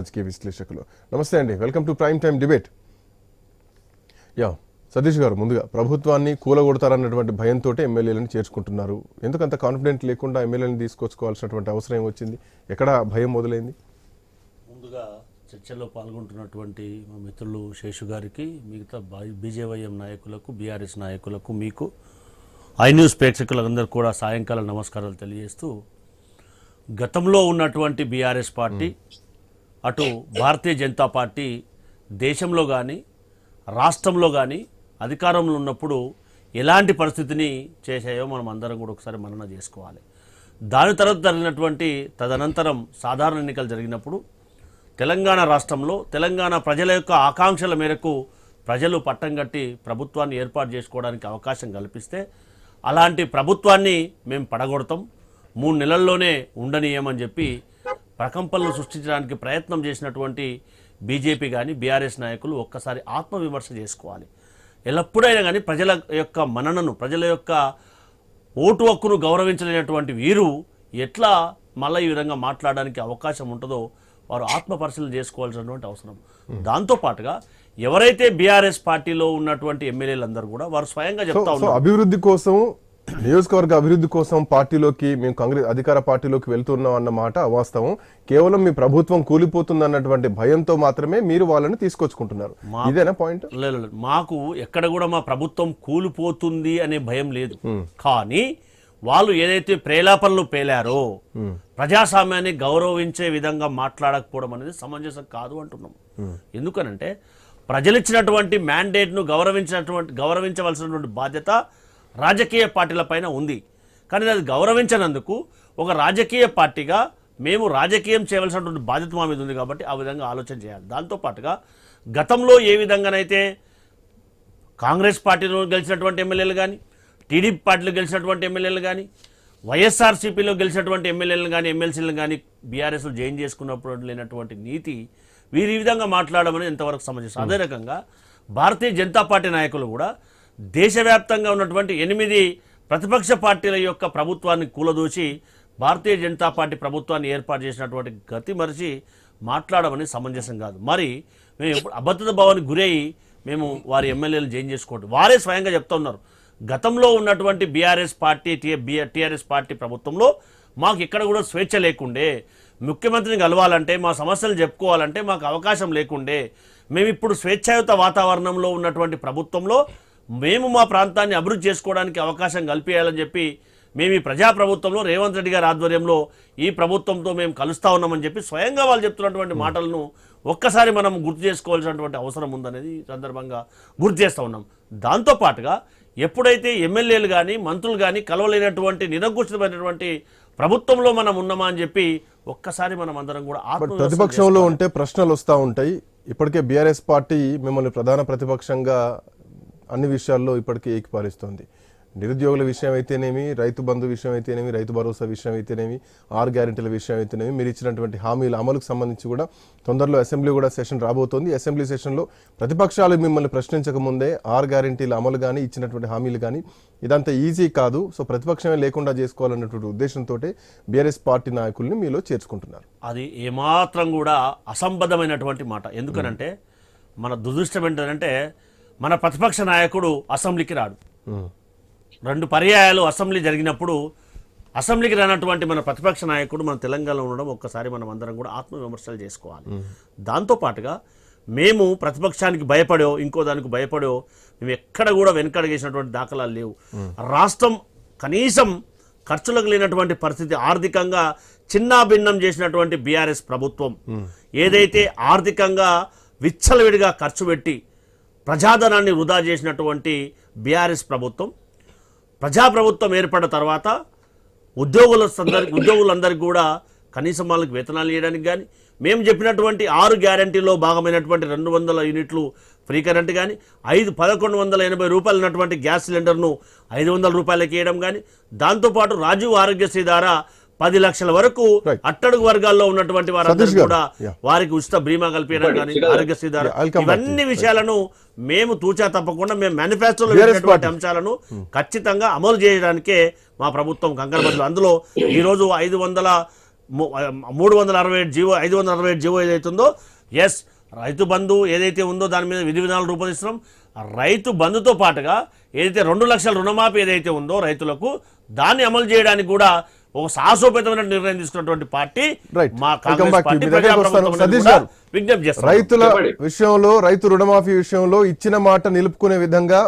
రాజకీయ విశ్లేషకులు నమస్తే అండి. Welcome to prime time debate yeah Satish garu ముందుగా ప్రభుత్వాన్ని కూలగొడతారన్నటువంటి భయంతో ఎమ్మెల్యేలను చేర్చుకుంటున్నారు. ఎందుకు అంత కాన్ఫిడెంట్ లేకుండా ఎమ్మెల్యేలను తీసుకొచ్చుకోవాల్సినటువంటి అవసరం ఏమొచ్చింది ఎక్కడ భయం మొదలైంది? ముందుగా చర్చల్లో పాల్గొంటున్నటువంటి మా మిత్రులు శేషు గారికి మిగతా బీజేవైఎం నాయకులకు బీఆర్ఎస్ నాయకులకు మీకు ఐ న్యూస్ ప్రేక్షకులందరూ కూడా సాయంకాలం నమస్కారాలు తెలియజేస్తూ గతంలో ఉన్నటువంటి బీఆర్ఎస్ పార్టీ అటు భారతీయ జనతా పార్టీ దేశంలో కానీ రాష్ట్రంలో కానీ అధికారంలో ఉన్నప్పుడు ఎలాంటి పరిస్థితిని చేశాయో మనం అందరం కూడా ఒకసారి మనన చేసుకోవాలి. దాని తర్వాత జరిగినటువంటి తదనంతరం సాధారణ ఎన్నికలు జరిగినప్పుడు తెలంగాణ రాష్ట్రంలో తెలంగాణ ప్రజల యొక్క ఆకాంక్షల మేరకు ప్రజలు పట్టం కట్టి ప్రభుత్వాన్ని ఏర్పాటు చేసుకోవడానికి అవకాశం కల్పిస్తే అలాంటి ప్రభుత్వాన్ని మేము పడగొడతాం మూడు నెలల్లోనే ఉండనీయమని చెప్పి ప్రకంపనలు సృష్టించడానికి ప్రయత్నం చేసినటువంటి బీజేపీ కానీ బీఆర్ఎస్ నాయకులు ఒక్కసారి ఆత్మవిమర్శ చేసుకోవాలి. ఎల్లప్పుడైనా కానీ ప్రజల యొక్క మననను ప్రజల యొక్క ఓటు హక్కును గౌరవించలేనటువంటి వీరు ఎట్లా మళ్ళీ ఈ విధంగా మాట్లాడడానికి అవకాశం ఉంటుందో వారు ఆత్మ పరిశీలన చేసుకోవాల్సినటువంటి అవసరం. దాంతో పాటుగా ఎవరైతే బీఆర్ఎస్ పార్టీలో ఉన్నటువంటి ఎమ్మెల్యేలందరూ కూడా వారు స్వయంగా చెప్తా ఉన్నారు. అభివృద్ధి కోసం నియోజకవర్గ అభివృద్ధి కోసం పార్టీలోకి మేము కాంగ్రెస్ అధికార పార్టీలోకి వెళ్తున్నాం అన్న మాట అవాస్తవం. కేవలం మీ ప్రభుత్వం కూలిపోతుంది అన్నటువంటి భయంతో మాత్రమే మీరు వాళ్ళని తీసుకొచ్చుకుంటున్నారు. ఇదేనా పాయింట్ లేదు. మాకు ఎక్కడ కూడా మా ప్రభుత్వం కూలిపోతుంది అనే భయం లేదు. కానీ వాళ్ళు ఏదైతే ప్రేలాపనలు పేలారో ప్రజాస్వామ్యాన్ని గౌరవించే విధంగా మాట్లాడకపోవడం అనేది సమంజసం కాదు అంటున్నాం. ఎందుకనంటే ప్రజలిచ్చినటువంటి మ్యాండేట్ను గౌరవించినటువంటి గౌరవించవలసినటువంటి బాధ్యత రాజకీయ పార్టీల పైన ఉంది. కానీ అది గౌరవించనందుకు ఒక రాజకీయ పార్టీగా మేము రాజకీయం చేయవలసినటువంటి బాధ్యత మా మీద ఉంది కాబట్టి ఆ విధంగా ఆలోచన చేయాలి. దాంతో పాటుగా గతంలో ఏ విధంగానైతే కాంగ్రెస్ పార్టీలో గెలిచినటువంటి ఎమ్మెల్యేలు కానీ టీడీపీ పార్టీలో గెలిచినటువంటి ఎమ్మెల్యేలు కానీ వైఎస్ఆర్సీపీలో గెలిచినటువంటి ఎమ్మెల్యేలు కానీ ఎమ్మెల్సీలు కానీ బీఆర్ఎస్లో జాయిన్ చేసుకున్నప్పుడు లేనటువంటి నీతి వీరి విధంగా మాట్లాడమని ఎంతవరకు సమంజసం. అదే రకంగా భారతీయ జనతా పార్టీ నాయకులు కూడా దేశవ్యాప్తంగా ఉన్నటువంటి ఎనిమిది ప్రతిపక్ష పార్టీల యొక్క ప్రభుత్వాన్ని కూలదూచి భారతీయ జనతా పార్టీ ప్రభుత్వాన్ని ఏర్పాటు చేసినటువంటి గతి మరిచి మాట్లాడమని సమంజసం కాదు. మరి మేము ఎప్పుడు అభద్రత భావానికి గురయ్యి మేము వారి ఎమ్మెల్యేలు జైన్ చేసుకోవడం వారే స్వయంగా చెప్తా ఉన్నారు. గతంలో ఉన్నటువంటి బీఆర్ఎస్ పార్టీ టీఆర్ఎస్ పార్టీ ప్రభుత్వంలో మాకు ఇక్కడ కూడా స్వేచ్ఛ లేకుండే ముఖ్యమంత్రిని కలవాలంటే మా సమస్యలు చెప్పుకోవాలంటే మాకు అవకాశం లేకుండే మేము ఇప్పుడు స్వేచ్ఛాయుత వాతావరణంలో ఉన్నటువంటి ప్రభుత్వంలో మేము మా ప్రాంతాన్ని అభివృద్ధి చేసుకోవడానికి అవకాశం కల్పించాలని చెప్పి మేము ఈ ప్రజాప్రభుత్వంలో రేవంత్ రెడ్డి గారి ఆధ్వర్యంలో ఈ ప్రభుత్వంతో మేము కలుస్తా ఉన్నామని చెప్పి స్వయంగా వాళ్ళు చెప్తున్నటువంటి మాటలను ఒక్కసారి మనం గుర్తు చేసుకోవాల్సినటువంటి అవసరం ఉందనేది ఈ సందర్భంగా గుర్తు చేస్తూ ఉన్నాం. దాంతో పాటుగా ఎప్పుడైతే ఎమ్మెల్యేలు కానీ మంత్రులు కానీ కలవలేనటువంటి నిరంకుశమైనటువంటి ప్రభుత్వంలో మనం ఉన్నామా అని చెప్పి ఒక్కసారి మనం అందరం కూడా ప్రతిపక్షంలో ఉంటే ప్రశ్నలు వస్తూ ఉంటాయి. ఇప్పటికే బీఆర్ఎస్ పార్టీ మిమ్మల్ని ప్రధాన ప్రతిపక్షంగా అన్ని విషయాల్లో ఇప్పటికే ఏకిపాలిస్తోంది నిరుద్యోగుల విషయం అయితేనేమి రైతు బంధు విషయం అయితేనేమి రైతు భరోసా విషయం అయితేనేమి ఆరు గ్యారెంటీల విషయం అయితేనేమి మీరు ఇచ్చినటువంటి హామీల అమలుకు సంబంధించి కూడా తొందరలో అసెంబ్లీ కూడా సెషన్ రాబోతోంది. అసెంబ్లీ సెషన్లో ప్రతిపక్షాలు మిమ్మల్ని ప్రశ్నించక ముందే ఆరు గ్యారెంటీల అమలు కానీ ఇచ్చినటువంటి హామీలు కానీ ఇదంతా ఈజీ కాదు. సో ప్రతిపక్షమే లేకుండా చేసుకోవాలన్నటువంటి ఉద్దేశంతో బీఆర్ఎస్ పార్టీ నాయకుల్ని మీలో చేర్చుకుంటున్నారు. అది ఏమాత్రం కూడా అసంబద్ధమైనటువంటి మాట. ఎందుకనంటే మన దురదృష్టం ఏంటంటే మన ప్రతిపక్ష నాయకుడు అసెంబ్లీకి రాడు. రెండు పర్యాయాలు అసెంబ్లీ జరిగినప్పుడు అసెంబ్లీకి రానటువంటి మన ప్రతిపక్ష నాయకుడు మన తెలంగాణలో ఉండడం ఒక్కసారి మనం అందరం కూడా ఆత్మవిమర్శలు చేసుకోవాలి. దాంతో పాటుగా మేము ప్రతిపక్షానికి భయపడో ఇంకో దానికి భయపడో మేము ఎక్కడ కూడా వెనకడగేసినటువంటి దాఖలాలు లేవు. రాష్ట్రం కనీసం ఖర్చులకు లేనటువంటి పరిస్థితి ఆర్థికంగా చిన్నాభిన్నం చేసినటువంటి బీఆర్ఎస్ ప్రభుత్వం ఏదైతే ఆర్థికంగా విచ్చలవిడిగా ఖర్చు పెట్టి ప్రజాధనాన్ని వృధా చేసినటువంటి బీఆర్ఎస్ ప్రభుత్వం ప్రజాప్రభుత్వం ఏర్పడిన తర్వాత ఉద్యోగుల ఉద్యోగులందరికీ కూడా కనీసం వాళ్ళకి వేతనాలు ఇవ్వడానికి కానీ మేము చెప్పినటువంటి ఆరు గ్యారంటీలో భాగమైనటువంటి రెండు వందల యూనిట్లు ఫ్రీ కరెంట్ కానీ ఐదు పదకొండు వందల ఎనభై రూపాయలు ఉన్నటువంటి గ్యాస్ సిలిండర్ను ఐదు వందల రూపాయలకి ఇవ్వడం కానీ దాంతోపాటు రాజీవ్ ఆరోగ్యశ్రీ ద్వారా పది లక్షల వరకు అట్టడుగు వర్గాల్లో ఉన్నటువంటి వారందరూ కూడా వారికి ఉచిత బీమా కల్పించడం కానీ ఆరోగ్యశ్రీ ద్వారా ఇవన్నీ విషయాలను మేము తూచా తప్పకుండా మేము మేనిఫెస్టోలో వేసినటువంటి అంశాలను ఖచ్చితంగా అమలు చేయడానికే మా ప్రభుత్వం కంకణబద్ధులు అందులో ఈరోజు ఐదు వందల మూడు వందల అరవై ఏడు జీవో ఐదు వందల అరవై ఏడు జీవో ఏదైతుందో ఎస్ రైతు బంధు ఏదైతే ఉందో దాని మీద విధి విధానాలు రూపొందిస్తున్నాం. రైతు బంధుతో పాటుగా ఏదైతే రెండు లక్షల రుణమాఫీ ఏదైతే ఉందో రైతులకు దాన్ని అమలు చేయడానికి కూడా ఒక సాహసోపేతమైన నిర్ణయం తీసుకున్నటువంటి పార్టీ మా కాంగ్రెస్ విజ్ఞప్తి రైతుల విషయంలో రైతు రుణమాఫీ విషయంలో ఇచ్చిన మాట నిలుపుకునే విధంగా